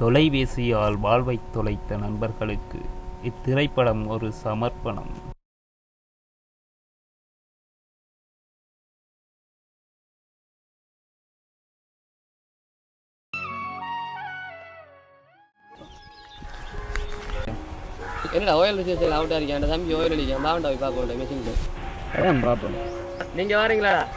தொலைபேசியால் வாழ்வைத் தொலைத்த நண்பர்களுக்கு இத்திரைப்படம் ஒரு சமர்ப்பணம். என்னடா ஓயில் ரிசர்ச்சில் அவுட்டாக இருக்கேன் தம்பி ஓயில் அடிக்கேன் பாவண்டா போய் பார்க்க மாட்டேன் மிஷின் பார்ப்போம் நீங்கள் நான்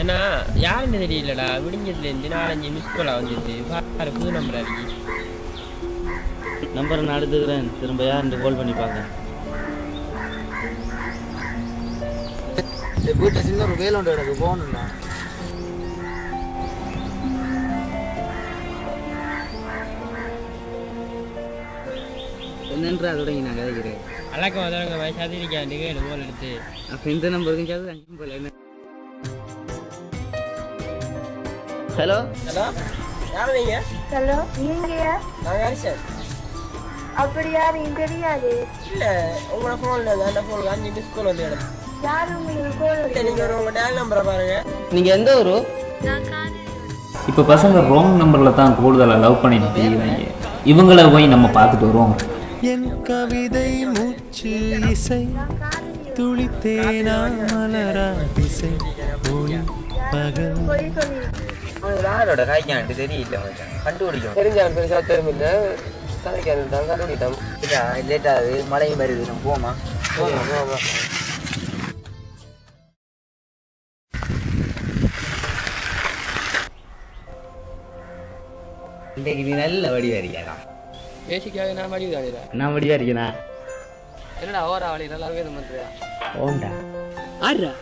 ஏன்னா யாருன்னு தெரியலடா. விடிஞ்சதுலேருந்து நாலஞ்சு மிஸ் கால் வந்துச்சு. பாரு புது நம்பர் இருக்கு. நம்பரை நான் எடுத்துக்கிறேன். திரும்ப யாருன்னு கால் பண்ணி பார்க்க? வீட்டை சின்ன ஒரு வேலை உண்டு எனக்கு போகணும்டா என்னன்றா தொடங்கி நான் கதைக்கிறேன் அழக்கம் வந்தவங்க வயசாதி இருக்கேன் நீங்கள் போல் எடுத்து. அப்போ இந்த நம்பருக்கும் சேர்த்து அங்கே போல என்ன? ஹலோ? ஹலோ? யார் நீங்கள் ஹலோ நீங்க யார் நான் யார் சார்? அப்படி யாரும் தெரியாது. இல்லை உங்களோட ஃபோனில் அந்த ஃபோனுக்கு அஞ்சு மிஸ் கால் வந்து யாரு உங்களுக்கு கோல் இல்லை உங்கள் டேல் நம்பரை பாருங்கள் நீங்கள் எந்த ஊரு? இப்போ பசங்க ராங் நம்பரில் தான் கூடுதலாக லவ் பண்ணிட்டு தெரியுறாங்க இவங்கள போய் நம்ம பார்த்துட்டு வருவோம். என் கவிதை மூச்சு இசை துளித்தேனா மலரா திசை ஒளி பகல். யாரோட காய்க்காண்டு தெரியல மச்சான் கண்டுபிடிக்கும் தெரிஞ்சவன் பெருசாக தெரியுமில்ல கதைக்காரன் தான் கண்டுபிடித்தான் லேட் ஆகுது மழையும் வருது நம்ம போமா இன்றைக்கு நீ நல்ல வடிவா இருக்கியா பேசிக்காக நான் தானிடா நான் வடிவா இருக்கேனா என்னடா ஓரா வழி நல்லா வேணும் பண்ணுறியா ஓண்டா ஆடுறா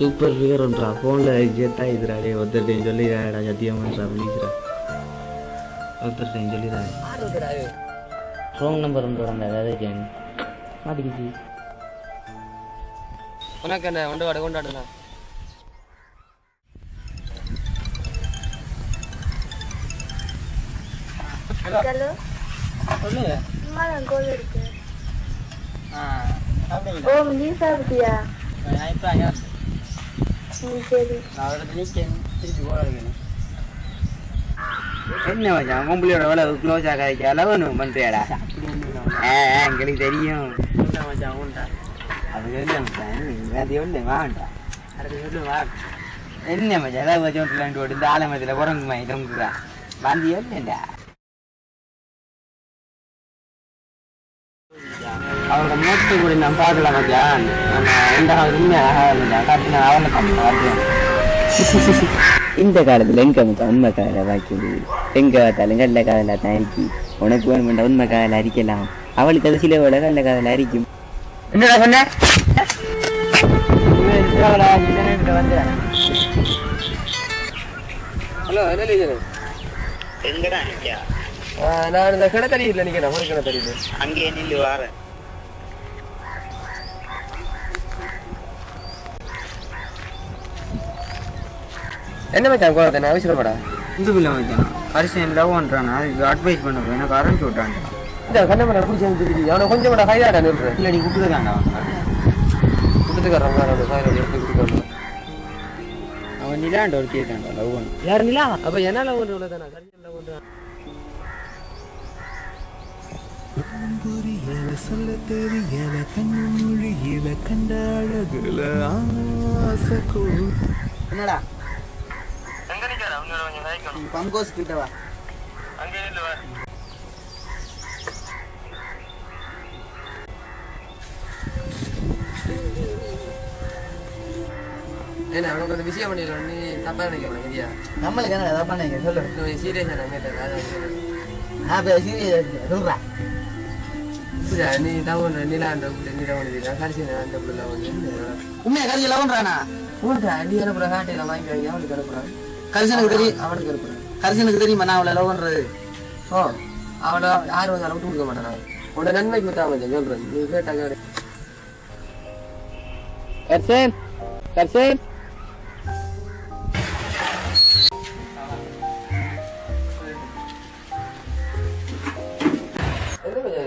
சூப்பர் ஒன்றா ஃபோனில் ஜெத்தா இதுடா ஒருத்தர்டையும் சொல்லிடுறாடா சத்தியமான்றா ப்ளீஸ்ரா ஒருத்தர்டையும் இது ராங் நம்பர் ஒன்றோட அந்த கதைக்கு மாட்டிக்கிச்சு. உனக்கு என்ன கொண்டாட கொண்டாடுனா? ஹலோ சொல்லுங்க. இருக்கு. ஓ நீ சாப்பிட்டியா? நான் இப்போ அங்கே என்ன மச்சான் பொம்பளையோட வேலை க்ளோஸ் கதைக்க அளவணும் பண்ணுறியாடா ஆ ஆ, எங்களுக்கு தெரியும் மச்சான் அது மச்சான் வாண்டா என்ன மச்சான் ஏதாவது வச்சு விட்டுலான்ட்டு ஓட்டு இந்த ஆலமரத்தில் குரங்கு மாதிரி தொங்குறா அவரோட மூத்த கூட நான் பார்க்கல மச்சான் நம்ம ரெண்டாவது உண்மையாக காட்டினா அவனை பார்த்து இந்த காலத்துல எங்க மச்சான் உண்மை காதல வாய்க்குது? எங்க பார்த்தாலும் கல்ல காதலா தான் இருக்கு. உனக்கு வேணுமெண்டா உண்மை காதல அரிக்கலாம். அவளுக்கு அது சில வேலை கல்ல காதல அரிக்கும். என்னடா சொன்ன? ஹலோ என்ன எங்கடா நான் இந்த கிணத்தடி இல்லை நிற்கிறேன் ஒரு கிணத்தடி அங்கே நில்லு வார என்ன மச்சான் கோலத்தை நான் அவசரப்படா இந்த பிள்ளை மச்சான் கரிசன் லவ் பண்ணுறான் அதுக்கு அட்வைஸ் பண்ண போய் எனக்கு ஆரம்பிச்சு விட்டான் இந்த கண்ணமலை பிடிச்சி வந்து அவனை கொஞ்சம் கூட கைதாடா நின்று இல்லை நீ கூப்பிட்டுருக்காண்டா அவன் கொடுத்துக்கறான் அவனோட சாயலை எடுத்து கொடுத்துக்கணும் அவன் நிலாண்ட ஒரு கேட்காண்டா லவ் பண்ண யார் நிலா? அப்ப என்னால ஒன்று இவ்வளோ தானே சரியா ஒன்று புரியல சொல்ல தெரியல கண்ணு மொழியில கண்ட அழகுல ஆசை கூ என்னடா? பங்கோஸ் கிட்ட வா. என்ன அவனுக்கு ஒரு விஷயம் பண்ணிடுறோம் நீ தப்பா நினைக்கிறேன் இல்லையா நம்மளுக்கு என்ன எதாவது பண்ணீங்க சொல்லு. நீ சீரியஸா நான் இப்போ சீரியஸ் புரியா நீ டவுன் நிலாண்ட நீ டவுன் கடைசி அந்த புள்ள உண்மையா கரிசி லவ் பண்ணுறானா ஊட்டா நீ அனுப்புற காட்டையில வாங்கி அவனுக்கு அனுப்புறான். கரிசனுக்கு தெரியும். அவனுக்கு அனுப்புறான் கரிசனுக்கு தெரியுமா நான் அவளை லவ் ஓ அவனை யாரும் வந்தாலும் விட்டு கொடுக்க மாட்டான்? உன்னோட நன்மைக்கு விட்டாம சொல்றேன் நீ கேட்டா கேடு கர்சன் கர்சன். என்ன கொஞ்சம்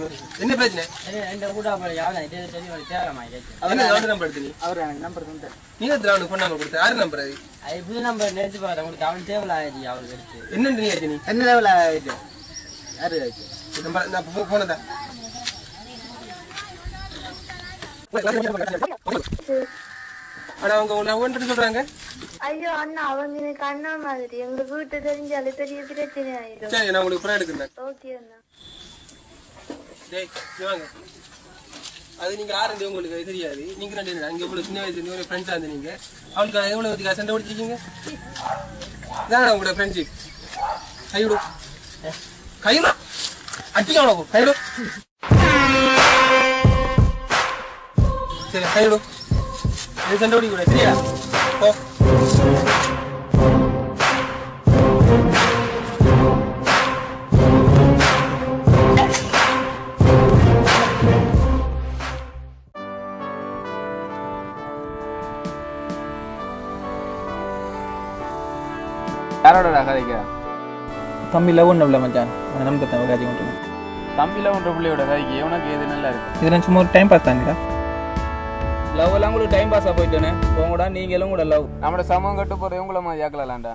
என்ன என்ன பிரச்சனை நம்பர் எடுத்து நீ அவர் எனக்கு நம்பர் தந்து. நீ எத்தனை அவனுக்கு ஃபோன் நம்பர் கொடுத்த யாரு நம்பர் அது? புது நம்பர் நினைச்சு பாரு உங்களுக்கு அவன் தேவையில்ல ஆயிடுச்சு அவருக்கு எடுத்து. என்னன்னு நீ ஆச்சு நீ என்ன தேவையில்ல ஆயிடுச்சு? யாரு ஆயிடுச்சு? நம்பர் நான் போனதா ஆனா அவங்க உன்னை ஒன்று சொல்றாங்க. ஐயோ அண்ணா அவங்க எனக்கு அண்ணா மாதிரி. எங்க வீட்டு தெரிஞ்சாலே பெரிய பிரச்சனை ஆயிடும். சரி நான் உங்களுக்கு புறம் எடுக்கிறேன். ஓகே அண்ணா. அது நீங்க ஆரண்டி உங்களுக்கு தெரியாது. நீங்க ரெண்டு அங்கே அங்க சின்ன வயசுல இருந்து ஃப்ரெண்ட்ஸா இருந்து நீங்க அவளுக்கு எவ்வளவு வச்சுக்கா சண்டை பிடிச்சிருக்கீங்க? இதான் உங்களோட ஃப்ரெண்ட்ஷிப் கைவிடு கைவிடு அடிக்க உனக்கு கைவிடு சரி கைவிடு சண்டை பிடிக்க தெரியாது சரியா? யாரோட கதைக்க தம்பி லவ் ஒன்றும் இல்லை மச்சான். அதை நம்ப தான் காட்சி கொண்டு தம்பியில் ஒன்ற பிள்ளையோட கதைக்கு எவனுக்கு எது நல்லா இருக்கு? இதெல்லாம் சும்மா ஒரு டைம் பாஸ் தானே லவ் எல்லாம் கூட டைம் பாஸாக போயிட்டேனே. உங்களோட நீங்களும் கூட லவ் நம்மளோட சமம் கட்டு போகிற இவங்கள மாதிரி ஆக்கலாம்டா